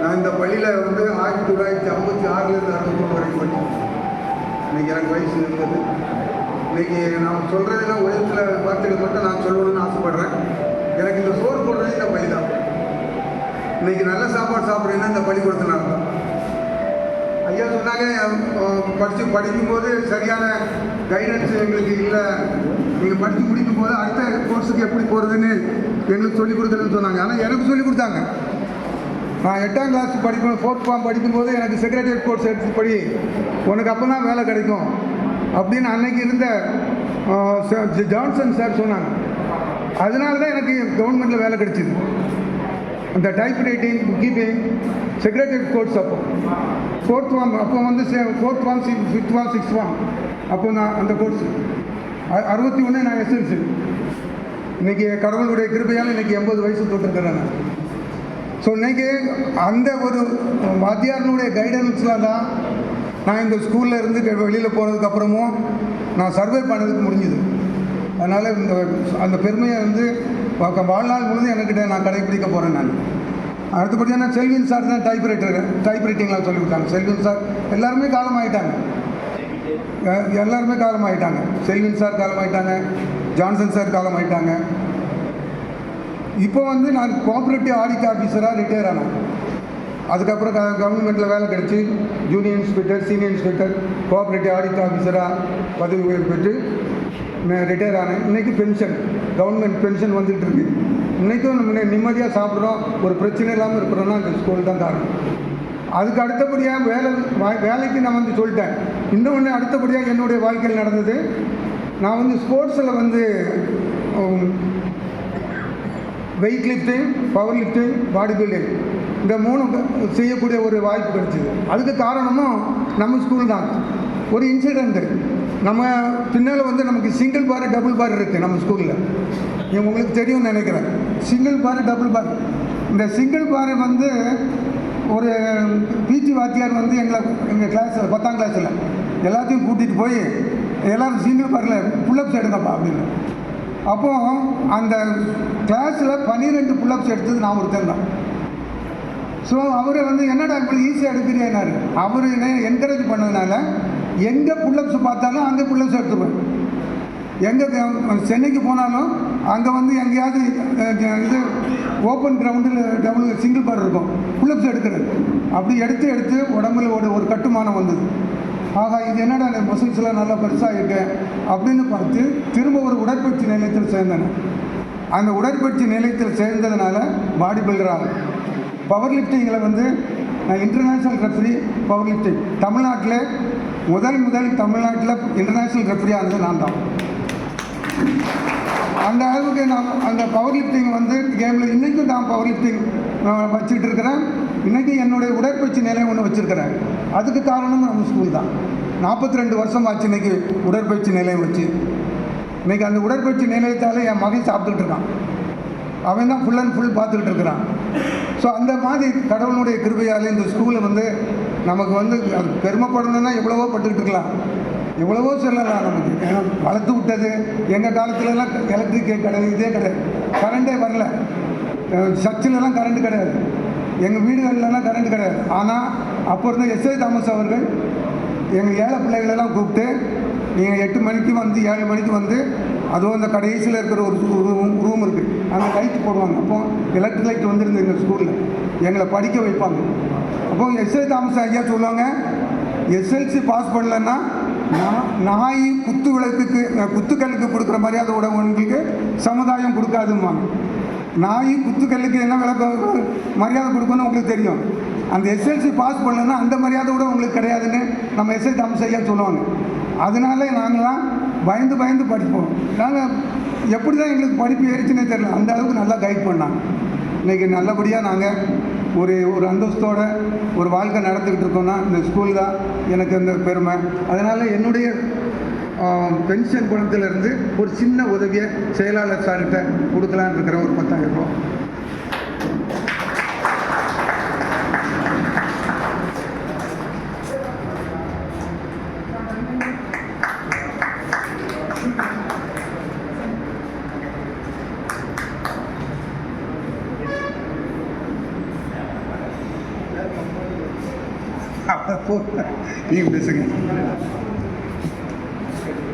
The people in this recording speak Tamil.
நான் இந்த பள்ளியில் வந்து ஆயிரத்தி தொள்ளாயிரத்தி ஐம்பத்தி ஆறுலேருந்து அறுபத்தொன்று வரைக்கும் படித்தேன் இன்றைக்கி எனக்கு வயசு இருந்தது இன்றைக்கி நான் சொல்கிறதெல்லாம் உயரத்தில் சில மட்டும் நான் சொல்லணும்னு ஆசைப்பட்றேன். எனக்கு இந்த சோறு போடுறது இந்த பள்ளி தான். இன்றைக்கி நல்ல சாப்பாடு சாப்பிட்றேன்னா இந்த பள்ளிக்கூடத்தினால தான் ஐயா சொன்னாங்க படித்து படிக்கும்போது சரியான கைடன்ஸ் எங்களுக்கு இல்லை. நீங்கள் படித்து முடிக்கும் போது அடுத்த கோர்ஸுக்கு எப்படி போகிறதுன்னு எங்களுக்கு சொல்லிக் கொடுத்துருன்னு சொன்னாங்க. ஆனால் எனக்கு சொல்லிக் கொடுத்தாங்க. நான் எட்டாம் கிளாஸ் படிக்கும் ஃபோர்த் ஃபார்ம் படிக்கும்போது எனக்கு செக்ரட்டரி கோர்ஸ் எடுத்து படி உனக்கு அப்போ தான் வேலை கிடைக்கும். அப்படின்னு அன்னைக்கு இருந்த ஜான்சன் சார் சொன்னாங்க. அதனால தான் எனக்கு கவர்மெண்ட்டில் வேலை கிடைச்சிது. அந்த type writing book keeping secretary course அப்போ. ஃபோர்த் ஃபார்ம் அப்போ வந்து fourth form six fifth form sixth form அப்போ நான் அந்த கோர்ஸ் அறுபத்தி ஒன்று நான் எஸ்எல்சி இன்னைக்கு கடவுளுடைய கிருபையால் இன்னைக்கு எண்பது வயசு தொட்டிருக்கிறேன் நான். ஸோ இன்றைக்கி அந்த ஒரு வாத்தியாரனுடைய கைடன்ஸில் தான் நான் இந்த ஸ்கூலில் இருந்து வெளியில் போனதுக்கப்புறமும் நான் சர்வே பண்ணதுக்கு முடிஞ்சுது. அதனால் இந்த அந்த பெருமையை வந்து வாழ்நாள் முழுந்து என்கிட்ட நான் கடைப்பிடிக்க போகிறேன் நான். அடுத்து நான் செல்வின் சார் தான் டைப் ரைட்டர் டைப் ரைட்டிங்லாம் சொல்லி கொடுத்தாங்க. செல்வின் சார் எல்லாருமே காலம் ஆகிட்டாங்க எல்லாருமே காலம் ஆகிட்டாங்க செல்வின் சார் காலம் ஆகிட்டாங்க ஜான்சன் சார் காலம் ஆகிட்டாங்க இப்போ வந்து நான் கோஆப்ரேட்டிவ் ஆடிட் ஆஃபீஸராக ரிட்டையர் ஆனேன். அதுக்கப்புறம் க கவர்மெண்ட்டில் வேலை கிடச்சி junior inspector senior inspector cooperative audit ஆஃபீஸராக பதவி உயர்வு பெற்று ரிட்டையர் ஆனேன். இன்றைக்கி பென்ஷன் கவர்மெண்ட் பென்ஷன் வந்துட்டு இருக்கு. இன்றைக்கும் நம்ம நிம்மதியாக சாப்பிட்றோம். ஒரு பிரச்சனை இல்லாமல் இருக்கிறோன்னா அந்த ஸ்கூல் தான் காரணம். அதுக்கு அடுத்தபடியாக வேலை வேலைக்கு நான் வந்து சொல்லிட்டேன். இன்னொன்று அடுத்தபடியாக என்னுடைய வாழ்க்கையில் நடந்தது. நான் வந்து ஸ்போர்ட்ஸில் வந்து weight lifting power lifting body building இந்த மூணு செய்யக்கூடிய ஒரு வாய்ப்பு கிடைச்சிது. அதுக்கு காரணமும் நம்ம ஸ்கூல் தான். ஒரு இன்சிடெண்ட்டு நம்ம பின்னால் வந்து நமக்கு சிங்கிள் பார் டபுள் பார் இருக்குது நம்ம ஸ்கூலில் உங்களுக்கு தெரியும்னு நினைக்கிறேன். சிங்கிள் பார் டபுள் பார் இந்த சிங்கிள் பார் வந்து ஒரு பிஜி வாத்தியார் வந்து எங்களை எங்கள் கிளாஸில் பத்தாம் கிளாஸில் எல்லாத்தையும் கூட்டிகிட்டு போய் எல்லோரும் சிங்கிள் பாரில் புல்லப்ஸ் எடுங்கப்பா அப்படின்னு. அப்போ அந்த கிளாஸில் பன்னிரெண்டு புல்லப்ஸ் எடுத்தது நான் ஒருத்தன் தான். ஸோ அவர் வந்து என்னடா இப்படி ஈஸியாக எடுக்கிறேன்னாரு? அவர் என்ன என்கரேஜ் பண்ணதுனால எங்கே புல்லப்ஸ் பார்த்தாலும் அங்கே புல்லப்ஸ் எடுத்துப்பேன். எங்கே சென்னைக்கு போனாலும் அங்கே வந்து எங்கேயாவது இது ஓப்பன் கிரவுண்டில் டபுள் சிங்கிள் பார் இருக்கும். புல்லப்ஸ் எடுக்கிறது அப்படி எடுத்து எடுத்து உடம்புல ஒரு ஒரு கட்டுமானம் வந்தது. ஆகா இது என்னடா இந்த மசில்ஸ்லாம் நல்லா பெருசாக அப்படின்னு பார்த்து திரும்ப ஒரு உடற்பயிற்சி நிலையத்தில் சேர்ந்தேன் அந்த உடற்பயிற்சி நிலையத்தில் சேர்ந்ததுனால பாடி பில்டராக பவர் லிஃப்டிங்கில் வந்து நான் இன்டர்நேஷ்னல் ரெஃப்ரி பவர் லிஃப்டிங் தமிழ்நாட்டில் முதல் முதல் தமிழ்நாட்டில் இன்டர்நேஷ்னல் ரெஃப்ரி ஆனது நான் தான். அந்த அளவுக்கு நான் அந்த பவர் லிஃப்டிங் வந்து கேமில் இன்றைக்கும் நான் பவர் லிஃப்டிங் வச்சுக்கிட்டு இருக்கிறேன் இன்றைக்கி என்னுடைய உடற்பயிற்சி நிலையம் ஒன்று வச்சுருக்கிறேன். அதுக்கு காரணம் நம்ம ஸ்கூல் தான். நாற்பத்தி ரெண்டு வருஷம் ஆச்சு இன்றைக்கி உடற்பயிற்சி நிலையம் வச்சு. இன்றைக்கி அந்த உடற்பயிற்சி நிலையத்தால் என் மகன் சாப்பிட்டுட்டு இருக்கான். அவன் தான் ஃபுல் அண்ட் ஃபுல் பார்த்துக்கிட்டு இருக்கிறான். ஸோ அந்த மாதிரி கடவுளுடைய கிருபையால் இந்த ஸ்கூலை வந்து நமக்கு வந்து அது பெருமைப்படணும்னா எவ்வளவோ பட்டுக்கிட்டு இருக்கலாம். எவ்வளவோ சொல்லலாம் நமக்கு. ஏன்னா வளர்த்து விட்டது. எங்கள் காலத்துலலாம் எலக்ட்ரிக் கிடையாது இதே கிடையாது. கரண்டே வரல. சர்ச்சிலலாம் கரண்ட் கிடையாது. எங்கள் வீடுகள்லாம் கரண்ட் கிடையாது. ஆனால் அப்போ இருந்த எஸ்ஐ தாமஸ் அவர்கள் எங்கள் ஏழை பிள்ளைகளெல்லாம் கூப்பிட்டு நீங்கள் எட்டு மணிக்கு வந்து ஏழு மணிக்கு வந்து அதுவும் அந்த கடைசியில் இருக்கிற ஒரு ரூம் ரூம் இருக்குது அங்கே லைட் போடுவாங்க. அப்போ எலக்ட்ரிக் லைட் வந்துருந்து எங்கள் ஸ்கூலில் எங்களை படிக்க வைப்பாங்க. அப்போ எஸ்ஐ தாமஸ் ஐயா சொல்லுவாங்க எஸ்எல்சி பாஸ் பண்ணலன்னா நான் நாய் குத்து விளக்குக்கு அஹ், குத்துக்கல்லுக்கு கொடுக்குற மரியாதை உங்களுக்கு சமுதாயம் கொடுக்காதும்பாங்க. நாய் குத்துக்கல்லுக்கு என்ன விளக்கம் மரியாதை கொடுக்கணும்னு உங்களுக்கு தெரியும். அந்த எஸ்எல்சி பாஸ் பண்ணலன்னா அந்த மரியாதை கூட உங்களுக்கு கிடையாதுன்னு நம்ம எஸ்எல்சி தாமஸ் செய்ய சொல்லுவாங்க? அதனால நாங்களாம் பயந்து பயந்து படிப்போம். நாங்கள் எப்படி தான் எங்களுக்கு படிப்பு ஏறிச்சுன்னே தெரியல. அந்த அளவுக்கு நல்லா கைட் பண்ணாங்க. இன்றைக்கி நல்லபடியாக நாங்கள் ஒரு ஒரு அந்தஸ்தோட ஒரு வாழ்க்கை நடத்திக்கிட்டு இருக்கோம்னா இந்த ஸ்கூல் தான் எனக்கு அந்த பெருமை. அதனால் என்னுடைய பென்ஷன் பணத்திலிருந்து ஒரு சின்ன உதவியை செயலாளர் சார்கிட்ட கொடுக்கலான்னு இருக்கிற ஒரு பத்தாயிரம் ரூபா நீங்கள் பேசுங்க.